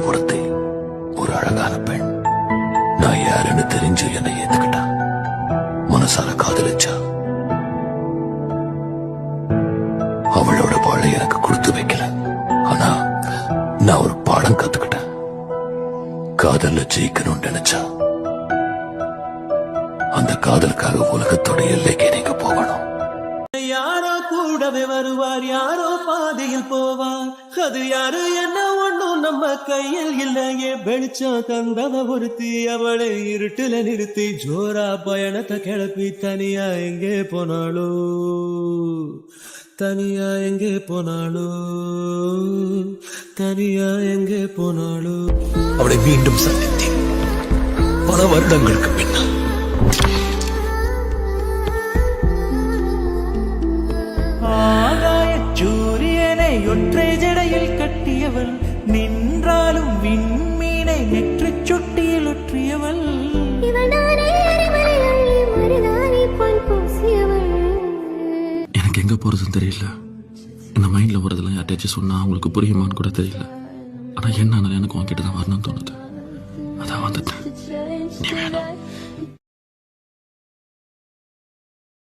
பொறுத்தே ஒரு அழகான பெண் நான் யாருன்னு தெரிஞ்சு என்னை ஏத்துக்கிட்டா? மனசால காதலிச்சா? அவளோட வாழை எனக்கு கொடுத்து வைக்கல. ஆனா நான் ஒரு பாடம் கத்துக்கிட்டேன். காதல்ல ஜெயிக்கணும்னு நினைச்சா? அந்த காதலுக்காக உலகத்தோட எல்லைக்கு நீங்க போகணும். யாரோ கூடவே வருவார் யாரோ பாதையில் போவார். அது யாரு என்ன கையில் இல்லையே வெளிச்சம் தந்தவ ஒருத்தி அவளை இருட்டுல நிறுத்தி ஜோரா பயணத்தை கிளப்பி தனியா எங்கே போனாளோ? தனியா எங்கே போனாளோ? தனியா எங்கே போனாளோ? அவளை மீண்டும் சந்தித்தேன். பல வருடங்களுக்கு பின்னால். ஆகாய சூரியனை ஒற்றை ஜடையில் கட்டியவள் நின்றாலும் விண்மீனை நெற்றிச் சுட்டியில் ஒற்றியவள். எனக்கு எங்கே போகிறதுன்னு தெரியல. இந்த மைண்டில் வரதெல்லாம் யார்ட்டாச்சும் சொன்னால் அவங்களுக்கு புரியுமான்னு கூட தெரியல. ஆனால் என்ன எனக்கு உன்கிட்ட தான் வரணும்னு தோணுது. அதான் வந்துட்டேன். நீ வேணும்.